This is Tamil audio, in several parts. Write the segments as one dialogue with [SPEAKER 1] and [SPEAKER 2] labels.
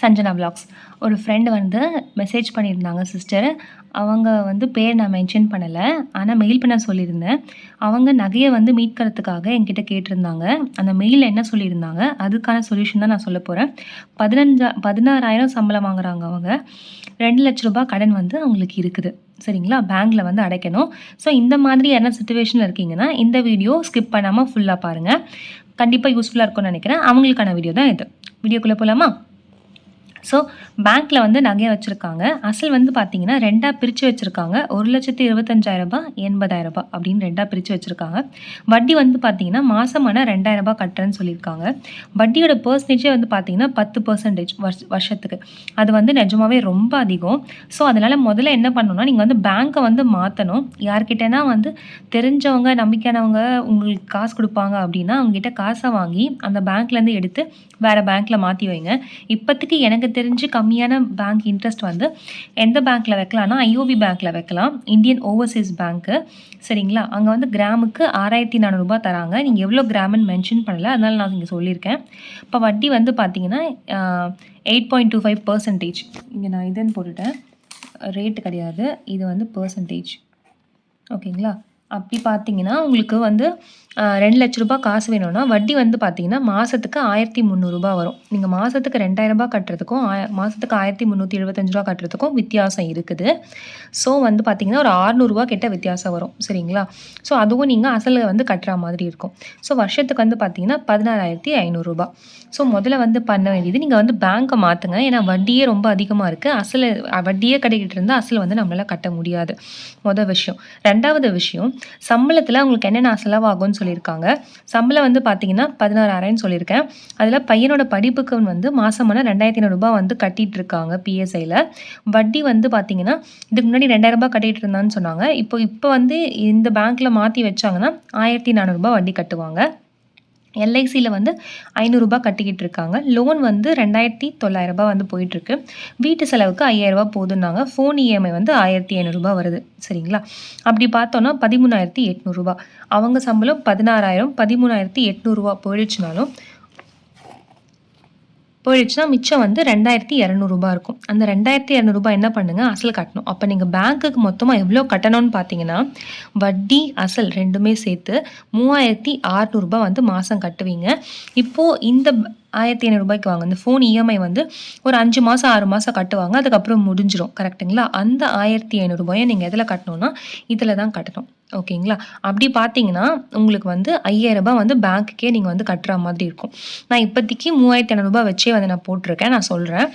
[SPEAKER 1] Sanjana blogs ஒரு ஃப்ரெண்டு வந்து மெசேஜ் பண்ணியிருந்தாங்க சிஸ்டர் அவங்க வந்து பேர் நான் மென்ஷன் பண்ணலை ஆனால் மெயில் பண்ண சொல்லியிருந்தேன். அவங்க நகையை வந்து மீட்கிறதுக்காக என்கிட்ட கேட்டிருந்தாங்க. அந்த மெயிலில் என்ன சொல்லியிருந்தாங்க அதுக்கான சொல்யூஷன் தான் நான் சொல்ல போகிறேன் பதினஞ்சா பதினாறாயிரம் சம்பளம் வாங்குறாங்க அவங்க. ரெண்டு லட்ச ரூபாய் கடன் வந்து அவங்களுக்கு இருக்குது. சரிங்களா? பேங்க்கில் வந்து அடைக்கணும். ஸோ இந்த மாதிரி என்ன சுச்சுவேஷனில் இருக்கீங்கன்னா இந்த வீடியோ ஸ்கிப் பண்ணாமல் ஃபுல்லாக பாருங்கள் கண்டிப்பாக யூஸ்ஃபுல்லாக இருக்கும்னு நினைக்கிறேன். அவங்களுக்கான வீடியோ தான் இது. வீடியோக்குள்ளே போகலாமா ஸோ பேங்க்கில் வந்து நகையை வச்சுருக்காங்க. அசல் வந்து பார்த்தீங்கன்னா ரெண்டாக பிரித்து வச்சுருக்காங்க. ஒரு லட்சத்து இருபத்தஞ்சாயிரம் ரூபாய் எண்பதாயிரம் ரூபாய் அப்படின்னு ரெண்டாக பிரித்து வச்சுருக்காங்க. வட்டி வந்து பார்த்தீங்கன்னா மாதமான ரெண்டாயிரம் ரூபாய் கட்டுறேன்னு சொல்லியிருக்காங்க. வட்டியோட பர்சன்டேஜே வந்து பார்த்தீங்கன்னா பத்து பர்சன்டேஜ் வருஷ வருஷத்துக்கு. அது வந்து நிஜமாவே ரொம்ப அதிகம். ஸோ அதனால் முதல்ல என்ன பண்ணணும்னா நீங்கள் வந்து பேங்க்கை வந்து மாற்றணும் யார்கிட்டனா வந்து தெரிஞ்சவங்க நம்பிக்கையானவங்க உங்களுக்கு காசு கொடுப்பாங்க அப்படின்னா அவங்ககிட்ட காசை வாங்கி அந்த பேங்க்லேருந்து எடுத்து வேறு பேங்க்கில் மாற்றி வைங்க. இப்போதைக்கு எனக்கு தெரிஞ்சு கம்மியான பேங்க் இன்ட்ரெஸ்ட் வந்து எந்த பேங்க்கில் வைக்கலாம்னா ஐஓபி பேங்க்கில் வைக்கலாம். இந்தியன் ஓவர்சீஸ் பேங்க்கு சரிங்களா? அங்கே வந்து கிராமுக்கு ஆறாயிரத்தி நானூறுரூபா தராங்க. நீங்கள் எவ்வளோ கிராமுன்னு மென்ஷன் பண்ணல. அதனால் நான் இங்கே சொல்லியிருக்கேன். இப்போ வட்டி வந்து பார்த்தீங்கன்னா eight point two five percentage இங்கே நான் இதுன்னு போட்டுட்டேன். ரேட்டு கிடையாது. இது வந்து பர்சன்டேஜ் ஓகேங்களா? அப்படி பார்த்தீங்கன்னா உங்களுக்கு வந்து ரெண்டு லட்ச ரூபாய் காசு வேணும்னா வட்டி வந்து பார்த்தீங்கன்னா மாதத்துக்கு ஆயிரத்தி முந்நூறுரூபா வரும். நீங்கள் மாதத்துக்கு ரெண்டாயிரம் ரூபாய் கட்டுறதுக்கும் ஆய மாதத்துக்கு ஆயிரத்தி முந்நூற்றி எழுபத்தஞ்சு ரூபா கட்டுறதுக்கும் வித்தியாசம் இருக்குது. ஸோ வந்து பார்த்தீங்கன்னா ஒரு ஆறுநூறுவா கிட்ட வித்தியாசம் வரும். சரிங்களா? ஸோ அதுவும் நீங்கள் அசலை வந்து கட்டுற மாதிரி இருக்கும். ஸோ வருஷத்துக்கு வந்து பார்த்தீங்கன்னா பதினாறாயிரத்தி ஐநூறுரூபா ஸோ முதல்ல வந்து பண்ண வேண்டியது நீங்கள் வந்து பேங்க்கை மாற்றுங்க ஏன்னா வட்டியே ரொம்ப அதிகமாக இருக்குது அசல் வட்டியே கிடைக்கிட்டு இருந்தால் அசல் வந்து நம்மளால் கட்ட முடியாது. மொதல் விஷயம். ரெண்டாவது விஷயம் சம்பளத்தில் உங்களுக்கு என்னென்ன செலவாகும்னு சொல்லியிருக்காங்க. சம்பளம் வந்து பார்த்தீங்கன்னா பதினாறாயிரம்னு சொல்லியிருக்கேன். அதில் பையனோட படிப்புக்கு வந்து மாதமான ரெண்டாயிரத்தி ஐநூறுரூபா வந்து கட்டிகிட்டு இருக்காங்க பிஎஸ்ஐயில் வட்டி வந்து பார்த்தீங்கன்னா இதுக்கு முன்னாடி ரெண்டாயிரம் ரூபாய் கட்டிகிட்டு இருந்தான்னு சொன்னாங்க. இப்போ இப்போ வந்து இந்த பேங்க்கில் மாற்றி வச்சாங்கன்னா ஆயிரத்தி நானூறுரூபா வட்டி கட்டுவாங்க. எல்ஐசியில் வந்து ஐநூறுரூபா கட்டிக்கிட்டு இருக்காங்க. லோன் வந்து ரெண்டாயிரத்தி தொள்ளாயிரரூபா வந்து போயிட்டுருக்கு. வீட்டு செலவுக்கு ஐயாயிரரூபா போதுன்னாங்க ஃபோன் இஎம்ஐ வந்து ஆயிரத்தி ஐநூறுரூபா வருது. சரிங்களா? அப்படி பார்த்தோன்னா பதிமூணாயிரத்தி எட்நூறுரூபா அவங்க சம்பளம் பதினாறாயிரம் பதிமூணாயிரத்தி எட்நூறுரூவா போயிடுச்சுனாலும் போயிடுச்சுன்னா மிச்சம் வந்து ரெண்டாயிரத்தி இரநூறுபா இருக்கும். அந்த ரெண்டாயிரத்தி இரநூறுபா என்ன பண்ணுங்கள் அசல் கட்டணும். அப்போ நீங்கள் பேங்க்குக்கு மொத்தமாக எவ்வளோ கட்டணும்னு பார்த்தீங்கன்னா வட்டி அசல் ரெண்டுமே சேர்த்து மூவாயிரத்தி அறநூறுபா வந்து மாதம் கட்டுவீங்க. இப்போது இந்த ஆயிரத்தி ஐநூறுரூபாய்க்கு வாங்க. இந்த ஃபோன் இஎம்ஐ வந்து ஒரு அஞ்சு மாதம் ஆறு மாதம் கட்டுவாங்க. அதுக்கப்புறம் முடிஞ்சிடும் கரெக்ட்டுங்களா அந்த ஆயிரத்தி ஐநூறுரூபாயை நீங்கள் எதில் கட்டணும்னா இதில் தான் கட்டணும். ஓகேங்களா? அப்படி பார்த்தீங்கன்னா உங்களுக்கு வந்து ஐயாயிரம் ரூபாய் வந்து பேங்க்குக்கே நீங்கள் வந்து கட்டுற மாதிரி இருக்கும். நான் இப்போதைக்கு மூவாயிரத்தி ஐநூறுரூபா வச்சே வந்து நான் போட்டிருக்கேன் நான் சொல்கிறேன்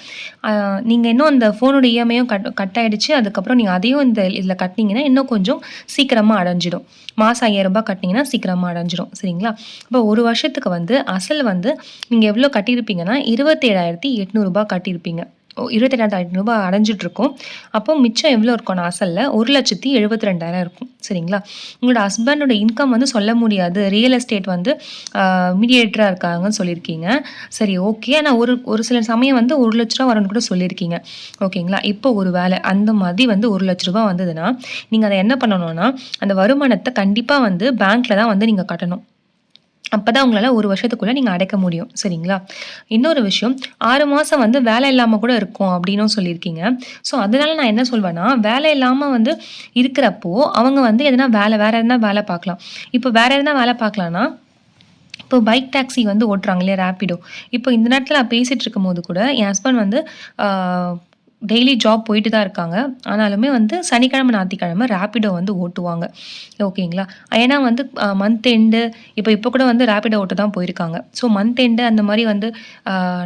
[SPEAKER 1] நீங்கள் இன்னும் அந்த ஃபோனோட இஎம்ஐயும் கட் கட் ஆயிடுச்சு அதுக்கப்புறம் நீங்கள் அதையும் இந்த இதில் கட்டினீங்கன்னா இன்னும் கொஞ்சம் சீக்கிரமாக அடைஞ்சிடும். மாதம் ஐயாயிரம் ரூபாய் கட்டினீங்கன்னா சீக்கிரமாக அடைஞ்சிடும் சரிங்களா? இப்போ ஒரு வருஷத்துக்கு வந்து அசல் வந்து நீங்கள் எவ்வளோ கட்டியிருப்பீங்கன்னா இருபத்தேழாயிரத்தி எட்நூறுபா கட்டியிருப்பீங்க. இருபத்தி ரெண்டாயிரம் ரூபாய் அடைஞ்சிட்ருக்கும். அப்போ மிச்சம் எவ்வளோ இருக்கும் நான் அசலில் ஒரு லட்சத்தி எழுபத்தி ரெண்டாயிரம் இருக்கும். சரிங்களா? உங்களோட ஹஸ்பண்டோட இன்கம் வந்து சொல்ல முடியாது. ரியல் எஸ்டேட் வந்து மீடியேட்டராக இருக்காங்கன்னு சொல்லியிருக்கீங்க. சரி ஓகே ஆனால் ஒரு ஒரு சில சமயம் வந்து ஒரு லட்ச ரூபா வரும்னு கூட சொல்லியிருக்கீங்க. ஓகேங்களா? இப்போ ஒரு வேலை அந்த மாதிரி வந்து ஒரு லட்ச ரூபா வந்ததுன்னா நீங்கள் அதை என்ன பண்ணணும்னா அந்த வருமானத்தை கண்டிப்பாக வந்து பேங்க்கில் தான் வந்து நீங்கள் கட்டணும். அப்போ தான் உங்களால் ஒரு வருஷத்துக்குள்ளே நீங்கள் அடைக்க முடியும். சரிங்களா? இன்னொரு விஷயம் ஆறு மாதம் வந்து வேலை இல்லாமல் கூட இருக்கும் அப்படின்னும் சொல்லியிருக்கீங்க. ஸோ அதனால நான் என்ன சொல்வேன்னா வேலை இல்லாமல் வந்து இருக்கிறப்போ அவங்க வந்து எதனா வேலை வேறு எதனா வேலை பார்க்கலாம். இப்போ வேறு எதனா வேலை பார்க்கலான்னா இப்போ பைக் டாக்ஸி வந்து ஓட்டுறாங்க இல்லையா ரேப்பிடோ இப்போ இந்த நேரத்தில் நான் பேசிகிட்டு இருக்கும்போது கூட என் ஹஸ்பண்ட் வந்து டெய்லி ஜாப் போயிட்டு தான் இருக்காங்க. ஆனாலுமே வந்து சனிக்கிழமை ஞாயிற்றுக்கிழமை ரேப்பிடோ வந்து ஓட்டுவாங்க. ஓகேங்களா? ஏன்னா வந்து மந்த் எண்டு இப்போ இப்போ கூட வந்து ரேப்பிடோ ஓட்டு தான் போயிருக்காங்க. ஸோ மந்த் எண்டு அந்த மாதிரி வந்து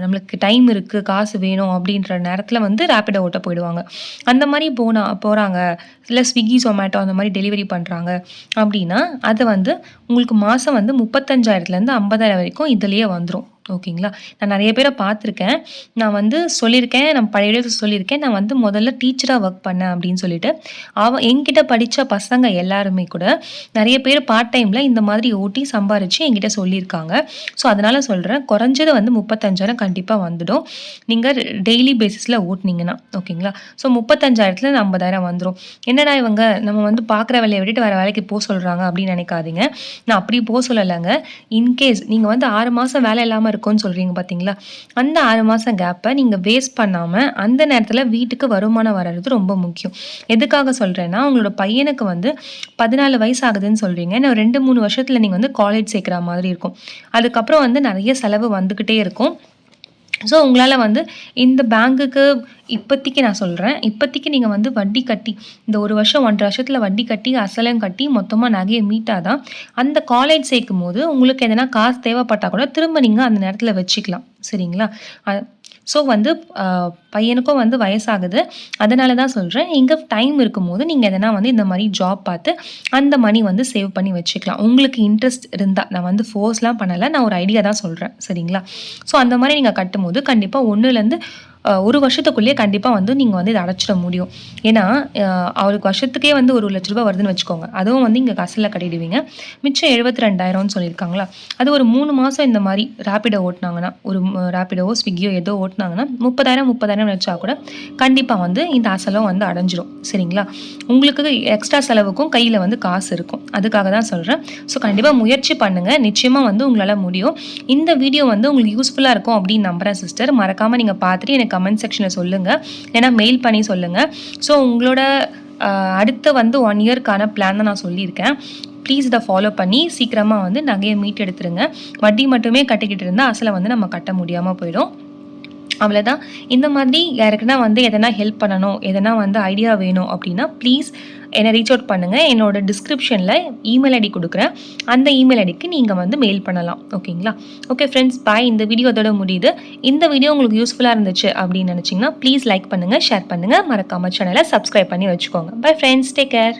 [SPEAKER 1] நம்மளுக்கு டைம் இருக்குது காசு வேணும் அப்படின்ற நேரத்தில் வந்து ரேப்பிடோ ஓட்ட போயிடுவாங்க. அந்த மாதிரி போனா போகிறாங்க இல்லை ஸ்விக்கி ஜொமேட்டோ அந்த மாதிரி டெலிவரி பண்ணுறாங்க அப்படின்னா அதை வந்து உங்களுக்கு மாதம் வந்து முப்பத்தஞ்சாயிரத்துலேருந்து ஐம்பதாயிரம் வரைக்கும் இதுலேயே வந்துடும் ஓகேங்களா? நான் நிறைய பேரை பார்த்துருக்கேன். நான் வந்து சொல்லியிருக்கேன். நான் பழைய இடத்துல சொல்லியிருக்கேன். நான் வந்து முதல்ல டீச்சராக ஒர்க் பண்ணேன் அப்படின்னு சொல்லிட்டு அவ என்கிட்ட படித்த பசங்க எல்லாருமே கூட நிறைய பேர் பார்ட் டைமில் இந்த மாதிரி ஓட்டி சம்பாரித்து என்கிட்ட சொல்லியிருக்காங்க. ஸோ அதனால் சொல்கிறேன் குறைஞ்சது வந்து முப்பத்தஞ்சாயிரம் கண்டிப்பாக வந்துடும். நீங்கள் டெய்லி பேசிஸில் ஓட்டுனீங்கன்னா. ஓகேங்களா? ஸோ முப்பத்தஞ்சாயிரத்தில் ஐம்பதாயிரம் வந்துடும் என்னடா இவங்க? நம்ம வந்து பார்க்குற வேலையை விட்டுட்டு வேறு வேலைக்கு போக சொல்கிறாங்க அப்படின்னு நினைக்காதீங்க. நான் அப்படி போக சொல்லலைங்க. இன்கேஸ் நீங்கள் வந்து ஆறு மாதம் வேலை இல்லாமல் இருக்கோன்னு சொல்கிறீங்க பார்த்தீங்களா அந்த ஆறு மாதம் கேப்பை நீங்கள் வேஸ்ட் பண்ணாமல் அந்த நேரத்தில் வீட்டுக்கு வருமானம் வர்றது ரொம்ப முக்கியம். எதுக்காக சொல்கிறேன்னா உங்களோட பையனுக்கு வந்து பதினாலு வயசு ஆகுதுன்னு சொல்கிறீங்க இன்னும் ரெண்டு மூணு வருஷத்தில் நீங்கள் வந்து காலேஜ் சேர்க்குற மாதிரி இருக்கும். அதுக்கப்புறம் வந்து நிறைய செலவு வந்துக்கிட்டே இருக்கும். ஸோ உங்களால் வந்து இந்த பேங்க்குக்கு இப்போத்திக்கு நான் சொல்கிறேன் இப்போதைக்கு நீங்கள் வந்து வட்டி கட்டி இந்த ஒரு வருஷம் ஒன்றரை வருஷத்தில் வட்டி கட்டி அசலம் கட்டி மொத்தமாக நகையை மீட்டால் தான் அந்த காலேஜ் சேர்க்கும் போது உங்களுக்கு எதனா காசு தேவைப்பட்டால் கூட திரும்ப நீங்கள் அந்த நேரத்தில் வச்சுக்கலாம். சரிங்களா? ஸோ வந்து பையனுக்கும் வந்து வயசாகுது. அதனால தான் சொல்கிறேன் இங்கே டைம் இருக்கும்போது நீங்கள் எதனா வந்து இந்த மாதிரி ஜாப் பார்த்து அந்த மணி வந்து சேவ் பண்ணி வச்சுக்கலாம். உங்களுக்கு இன்ட்ரெஸ்ட் இருந்தால் நான் வந்து ஃபோர்ஸ்லாம் பண்ணலை. நான் ஒரு ஐடியா தான் சொல்கிறேன் சரிங்களா? ஸோ அந்த மாதிரி நீங்கள் கட்டும்போது கண்டிப்பாக ஒன்றுலேருந்து ஒரு வருஷத்துக்குள்ளேயே கண்டிப்பாக வந்து நீங்கள் வந்து இதை அடைச்சிட முடியும். ஏன்னா அவருக்கு வருஷத்துக்கே வந்து ஒரு லட்ச ரூபா வருதுன்னு வச்சுக்கோங்க. அதுவும் வந்து இங்கே கசலில் கட்டிடுவீங்க. மிச்சம் எழுபத்தி ரெண்டாயிரம்னு சொல்லியிருக்காங்களா? அது ஒரு மூணு மாதம் இந்த மாதிரி ரேப்பிடோ ஓட்டினாங்கன்னா ஒரு ரேப்பிடோவோ ஸ்விக்கியோ ஏதோ ஓட்டினாங்கன்னா முப்பதாயிரம் முப்பதாயிரம் வச்சா கூட கண்டிப்பாக வந்து இந்த அசலும் வந்து அடைஞ்சிரும். சரிங்களா? உங்களுக்கு எக்ஸ்ட்ரா செலவுக்கும் கையில் வந்து காசு இருக்கும். அதுக்காக தான் சொல்கிறேன் ஸோ கண்டிப்பாக முயற்சி பண்ணுங்கள் நிச்சயமாக வந்து உங்களால் முடியும். இந்த வீடியோ வந்து உங்களுக்கு யூஸ்ஃபுல்லாக இருக்கும் அப்படின்னு நம்புகிறேன் சிஸ்டர் மறக்காமல் நீங்கள் பார்த்துட்டு எனக்கு கமெண்ட் செக்ஷனில் சொல்லுங்கள் ஏன்னா மெயில் பண்ணி சொல்லுங்கள் ஸோ உங்களோட அடுத்த அடுத்து வந்து ஒன் இயர்க்கான பிளான் தான் நான் சொல்லியிருக்கேன். ப்ளீஸ் இதை ஃபாலோ பண்ணி சீக்கிரமாக வந்து நகையை மீட் எடுத்துருங்க வட்டி மட்டுமே கட்டிக்கிட்டு இருந்தால் அசலை வந்து நம்ம கட்ட முடியாமல் போயிடும். அவ்வளோதான் இந்த மாதிரி யாருக்குன்னா வந்து எதனா ஹெல்ப் பண்ணணும் எதனா வந்து ஐடியா வேணும் அப்படின்னா ப்ளீஸ் என்னை ரீச் அவுட் பண்ணுங்கள் என்னோட டிஸ்கிரிப்ஷனில் இமெயில் ஐடி கொடுக்குறேன். அந்த இமெயில் ஐடிக்கு நீங்கள் வந்து மெயில் பண்ணலாம். ஓகேங்களா? ஓகே ஃப்ரெண்ட்ஸ் பாய் இந்த வீடியோ அதோட முடியுது. இந்த வீடியோ உங்களுக்கு யூஸ்ஃபுல்லாக இருந்துச்சு அப்படின்னு நினச்சிங்கன்னா ப்ளீஸ் லைக் பண்ணுங்கள் ஷேர் பண்ணுங்கள் மறக்காமல் சேனலை சப்ஸ்கிரைப் பண்ணி வச்சுக்கோங்க. Bye friends take care